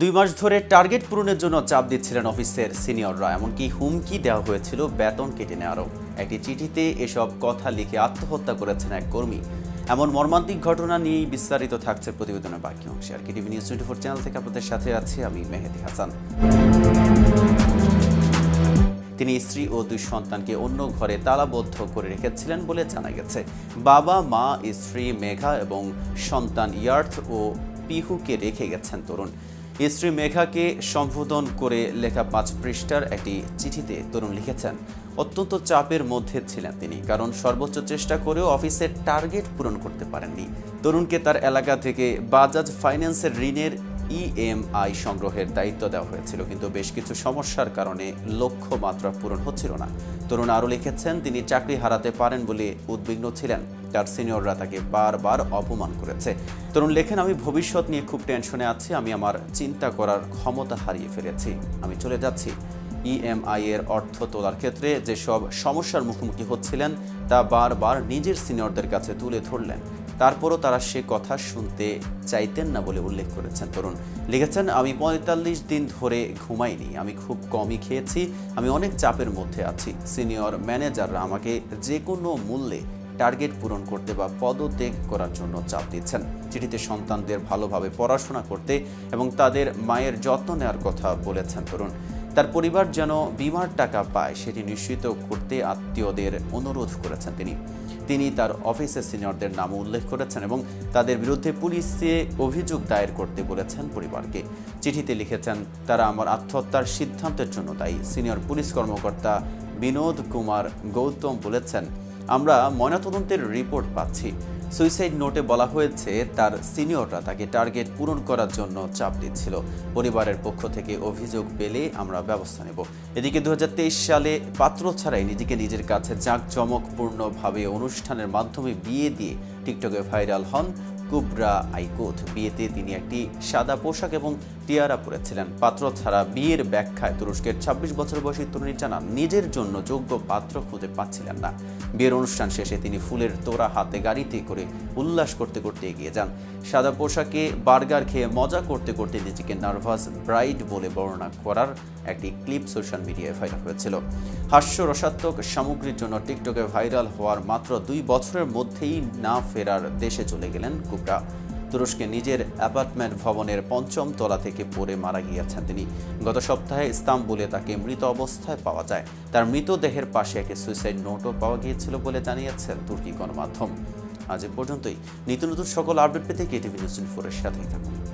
দুই মাস ধরে টার্গেট পূরণের জন্য চাপ দিচ্ছিলেন অফিসের সিনিয়ররা, এমনকি হুমকি দেওয়া হয়েছিল বেতন কেটে নেওয়ারও। একটি চিঠিতে এসব কথা লিখে আত্মহত্যা করেছেন এক কর্মী। এমন মর্মান্তিক ঘটনা নিয়েই বিস্তারিত থাকছে প্রতিবেদনের বাকি অংশে। আর KTV news twenty four channel থেকে আপনাদের সাথে আছি আমি মেহেদি হাসান। তিনি স্ত্রী ও দুই সন্তানকে অন্য ঘরে তালাবদ্ধ করে রেখেছিলেন বলে জানা গেছে। বাবা, মা, স্ত্রী, মেঘা এবং সন্তান ইয়ার্থ ও পিহুকে রেখে গেছেন তরুণ। স্ত্রী মেঘাকে সম্বোধন করে লেখা পাঁচ পৃষ্ঠার একটি চিঠিতে তরুণ লিখেছেন, অত্যন্ত চাপের মধ্যে ছিলেন তিনি, কারণ সর্বোচ্চ চেষ্টা করেও অফিসের টার্গেট পূরণ করতে পারেননি। তরুণকে তার এলাকা থেকে বাজাজ ফাইন্যান্সের ঋণের ইএমআই সংগ্রহের দায়িত্ব দেওয়া হয়েছিল, কিন্তু বেশ কিছু সমস্যার কারণে লক্ষ্য মাত্রা পূরণ হচ্ছিল না। তরুণ আরও লিখেছেন, তিনি চাকরি হারাতে পারেন বলে উদ্বিগ্ন ছিলেন। তার সিনিয়ররা তাকে বারবার অপমান করেছে। তরুণ লেখেন, আমি ভবিষ্যৎ নিয়ে খুব টেনশনে আছি, আমি আমার চিন্তা করার ক্ষমতা হারিয়ে ফেলেছি। আমি চলে যাচ্ছি। ইএমআই এর অর্থ তোলার ক্ষেত্রে যেসব সমস্যার মুখোমুখি হচ্ছিলেন, তা বারবার নিজের সিনিয়রদের কাছে তুলে ধরলেন। তারপরও তারা সে কথা শুনতে চাইতেন না বলে উল্লেখ করেছেন তরুণ। লিখেছেন, আমি পঁয়তাল্লিশ দিন ধরে ঘুমাইনি। আমি খুব কমই খেয়েছি। আমি অনেক চাপের মধ্যে আছি। সিনিয়র ম্যানেজাররা আমাকে যে কোনো মূল্যে টার্গেট পূরণ করতে বা পদত্যাগ করার জন্য চাপ দিচ্ছেন। চিঠিতে সন্তানদের ভালোভাবে পড়াশোনা করতে এবং তাদের মায়ের যত্ন নেওয়ার কথা বলেছেন। তরুণ, তার পরিবার যেন বিমার টাকা পায়, সেটি নিশ্চিত করতে আত্মীয়দের অনুরোধ করেছেন তিনি। তিনি তার অফিসের সিনিয়রদের নাম উল্লেখ করেছেন এবং তাদের বিরুদ্ধে পুলিশে অভিযোগ দায়ের করতে বলেছেন পরিবারকে। চিঠিতে লিখেছেন, তারা আমার আত্মহত্যার সিদ্ধান্তের জন্য দায়ী। সিনিয়র পুলিশ কর্মকর্তা বিনোদ কুমার গৌতম বলেছেন আমরা ময়নাতদন্তের রিপোর্ট পাচ্ছি। সুইসাইড নোটে বলা হয়েছে, তার সিনিয়ররা তাকে টার্গেট পূরণ করার জন্য চাপ দিচ্ছিল। পরিবারের পক্ষ থেকে অভিযোগ পেলে আমরা ব্যবস্থা নেব। এদিকে দু হাজার তেইশ সালে পাত্র ছাড়াই নিজেকে নিজের কাছে জাঁকজমকপূর্ণভাবে অনুষ্ঠানের মাধ্যমে বিয়ে দিয়ে টিকটকে ভাইরাল হন কুবরা আইকুথ। বিয়েতে তিনি একটি সাদা পোশাক এবং টিয়ারা পরেছিলেন পাত্র ছাড়া বিয়ের ব্যাখ্যায় তুরস্কের ২৬ বছর বয়সী তরুণী জানান, নিজের জন্য যোগ্য পাত্র খুঁজে পাচ্ছিলেন না। বিয়ের অনুষ্ঠান শেষে তিনি ফুলের তোড়া হাতে গাড়িতে করে উল্লাস করতে করতে এগিয়ে যান। সাদা পোশাকে বার্গার খেয়ে মজা করতে করতে নিজেকে নার্ভাস ব্রাইড বলে বর্ণনা করার একটি ক্লিপ সোশ্যাল মিডিয়ায় ভাইরাল হয়েছিল। হাস্য রসাত্মক সামগ্রীর জন্য টিকটকে ভাইরাল হওয়ার মাত্র দুই বছরের মধ্যেই না ফেরার দেশে চলে গেলেন কুবরা। তুরস্কে নিজের অ্যাপার্টমেন্ট ভবনের পঞ্চম তলা থেকে পড়ে মারা গিয়েছেন তিনি। গত সপ্তাহে ইস্তাম্বুলে তাকে মৃত অবস্থায় পাওয়া যায়। তার মৃতদেহের পাশে একটি সুইসাইড নোটও পাওয়া গিয়েছিল বলে জানিয়েছেন তুর্কি গণমাধ্যম। আজ পর্যন্তই। নিত্য নতুন সকল আপডেট পেতে কেটিভি নিউজ ফোরের সাথেই থাকুন।